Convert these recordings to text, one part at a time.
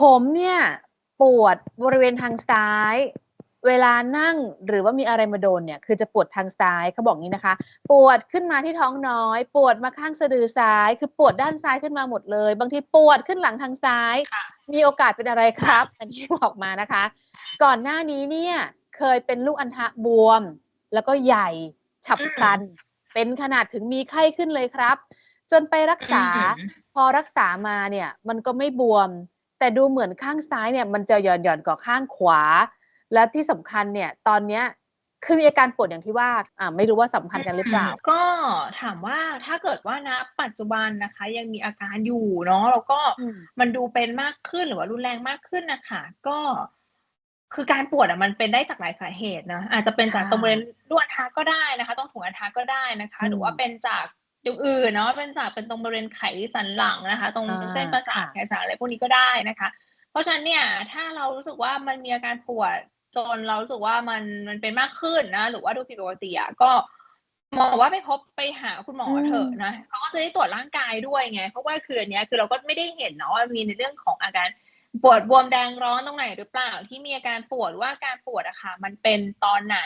ผมเนี่ยปวดบริเวณทางซ้าย เวลานั่งหรือว่ามีอะไรมาโดนเนี่ย คือจะปวดทางซ้ายเขาบอกงี้นะคะ ปวดขึ้นมาที่ท้องน้อย ปวดมาข้างสะดือซ้าย คือปวดด้านซ้ายขึ้นมาหมดเลย บางทีปวดขึ้นหลังทางซ้ายค่ะมีโอกาสเป็นอะไรครับ อันนี้บอกมานะคะ ก่อนหน้านี้เนี่ยเคยเป็นลูกอัณฑะบวม แล้วก็ใหญ่ฉับพลัน เป็นขนาดถึงมีไข้ขึ้นเลยครับ จนไปรักษาอืมพอรักษามาเนี่ย มันก็ไม่บวม แต่ดูเหมือนข้างซ้ายเนี่ยมันจะหย่อนหย่อนๆกว่าข้างขวา และที่สำคัญเนี่ยตอนเนี้ยคือมีอาการปวดอย่างที่ว่าอ่าไม่รู้ว่าสัมพันธ์กันหรือเปล่า ก็ถามว่าถ้าเกิดว่าณปัจจุบันนะคะ ยังมีอาการอยู่เนาะแล้วก็อืมมันดูเป็นมากขึ้นหรือว่ารุนแรงมากขึ้นนะคะก็คือการปวดอะมันเป็นได้จากหลายสาเหตุนะอาจจะเป็นจากค่ะตรงบริเวณลวดอัณฑะก็ได้นะคะตรงถุงอัณฑะก็ได้นะคะอืมหรือว่าเป็นจาก อย่างอื่นเนาะเป็นจากเป็นตรงบริเวณไขสันหลังนะคะ ตรงอ่าเส้นประสาทค่ะไขสันอะไรพวกนี้ก็ได้นะคะ เพราะฉะนั้นเนี่ยถ้าเรารู้สึกว่ามันมีอาการปวดจนเรารู้สึกว่ามันมันเป็นมากขึ้นนะหรือว่าดูผิดปกติอะก็หมอว่าไปพบไปหาคุณหมอเถอะนะเขาก็จะได้ตรวจร่างกายด้วยไง เพราะว่าคืออันเนี้ยคือเราก็ไม่ได้เห็นเนาะว่ามีในเรื่องของอาการ ปวดบวมแดงร้อนตรงไหนหรือเปล่าที่มีอาการปวดหรือว่าอาการปวดอะค่ะ มันเป็นตอนไหน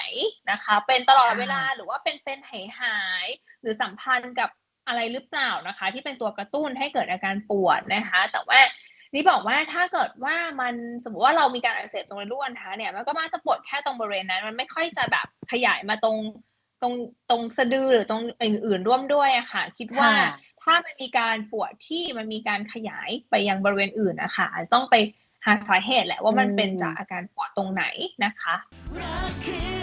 นะคะ เป็นตลอดเวลาหรือว่าเป็นเป็นหายหายๆหรือสัมพันธ์กับอะไรหรือเปล่านะคะ ที่เป็นตัวกระตุ้นให้เกิดอาการปวดนะคะ แต่ว่านี่บอกว่าถ้าเกิดว่ามันสมมติว่าเรามีการอักเสบตรงรูอัณฑะเนี่ยมันก็มักจะปวดแค่ตรงบริเวณนั้น มันไม่ค่อยจะแบบขยายมาตรงตรงตรงสะดือหรือตรงอื่นๆร่วมด้วยอะค่ะ คิดว่าค่ะ ถ้ามันมีการปวดที่มันมีการขยายไปยังบริเวณอื่นนะคะอาจจะต้องไปหาสาเหตุแหละว่ามันเป็นจากอาการปวดตรงไหนนะคะรักคือ